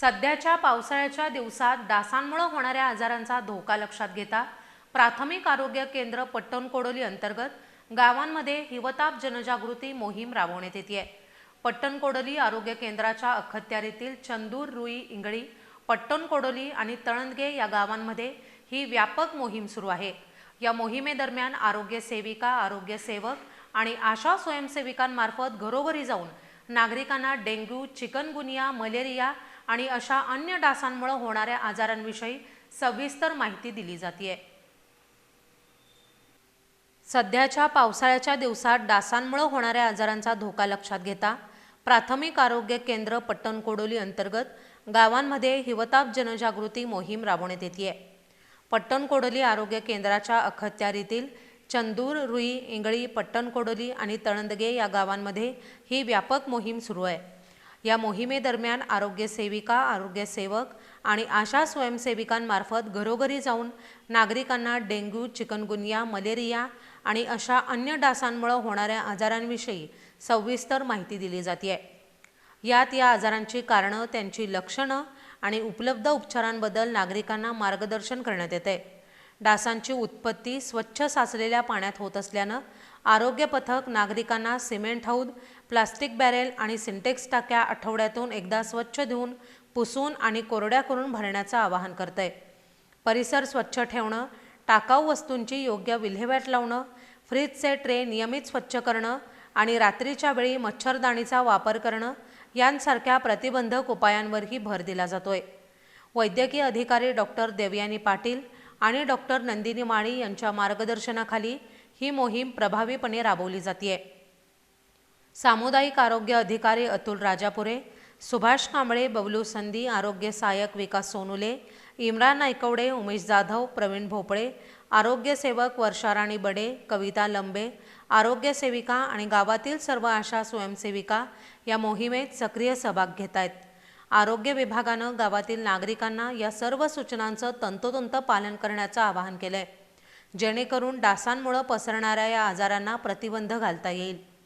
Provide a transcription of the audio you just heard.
सध्याच्या पावसाळ्याच्या दिवसात डासांमुळे होणाऱ्या आजारांचा धोका लक्षात घेता प्राथमिक आरोग्य केंद्र पट्टणकोडोली अंतर्गत गावांमध्ये हिवताप जनजागृती मोहीम राबवण्यात येते आहे पट्टणकोडोली आरोग्य केंद्राच्या अखत्यारीतील चंदूर रुई इंगळी पट्टणकोडोली आणि तळंदगे या गावांमध्ये ही व्यापक मोहीम सुरू आहे. या मोहिमेदरम्यान आरोग्य सेविका आरोग्य सेवक आणि आशा स्वयंसेविकांमार्फत घरोघरी जाऊन नागरिकांना डेंग्यू चिकनगुनिया मलेरिया आणि अशा अन्य डासांमुळे होणाऱ्या आजारांविषयी सविस्तर माहिती दिली जाते सध्याच्या पावसाळ्याच्या दिवसात डासांमुळे होणाऱ्या आजारांचा धोका लक्षात घेता प्राथमिक आरोग्य केंद्र पट्टणकोडोली अंतर्गत गावांमध्ये हिवताप जनजागृती मोहीम राबवण्यात येते पट्टणकोडोली आरोग्य केंद्राच्या अखत्यारीतील चंदूर रुई इंगळी पट्टणकोडोली आणि तळंदगे या गावांमध्ये ही व्यापक मोहीम सुरू आहे. या मोहिमेदरम्यान आरोग्य सेविका आरोग्य सेवक आणि आशा स्वयंसेविकांमार्फत घरोघरी जाऊन नागरिकांना डेंग्यू चिकनगुनिया मलेरिया आणि अशा अन्य डासांमुळे होणाऱ्या आजारांविषयी सविस्तर माहिती दिली जाते यात या आजारांची कारणं त्यांची लक्षणं आणि उपलब्ध उपचारांबद्दल नागरिकांना मार्गदर्शन करण्यात येते डासांची उत्पत्ती स्वच्छ साचलेल्या पाण्यात होत असल्यानं आरोग्य पथक नागरिकांना सिमेंट हौद प्लास्टिक बॅरेल आणि सिंटेक्स टाक्या आठवड्यातून एकदा स्वच्छ धुवून पुसून आणि कोरड्या करून भरण्याचं आवाहन करतंय. परिसर स्वच्छ ठेवणं टाकाऊ वस्तूंची योग्य विल्हेवाट लावणं फ्रीजचे ट्रे नियमित स्वच्छ करणं आणि रात्रीच्या वेळी मच्छरदाणीचा वापर करणं यांसारख्या प्रतिबंधक उपायांवरही भर दिला जातोय. वैद्यकीय अधिकारी डॉक्टर देवयानी पाटील आणि डॉक्टर नंदिनी माळी यांच्या मार्गदर्शनाखाली ही मोहीम प्रभावीपणे राबवली जाते सामुदायिक आरोग्य अधिकारी अतुल राजापुरे सुभाष कांबळे बबलू संधी आरोग्य सहाय्यक विकास सोनुले इम्रान नायकवडे उमेश जाधव प्रवीण भोपळे आरोग्य सेवक वर्षाराणी बडे कविता लंबे आरोग्य सेविका आणि गावातील सर्व आशा स्वयंसेविका या मोहिमेत सक्रिय सहभाग घेत आहेत आरोग्य विभागानं गावातील नागरिकांना या सर्व सूचनांचं तंतोतंत पालन करण्याचं आवाहन केलंय. जेणेकरून डासांमुळे पसरणाऱ्या या आजारांना प्रतिबंध घालता येईल.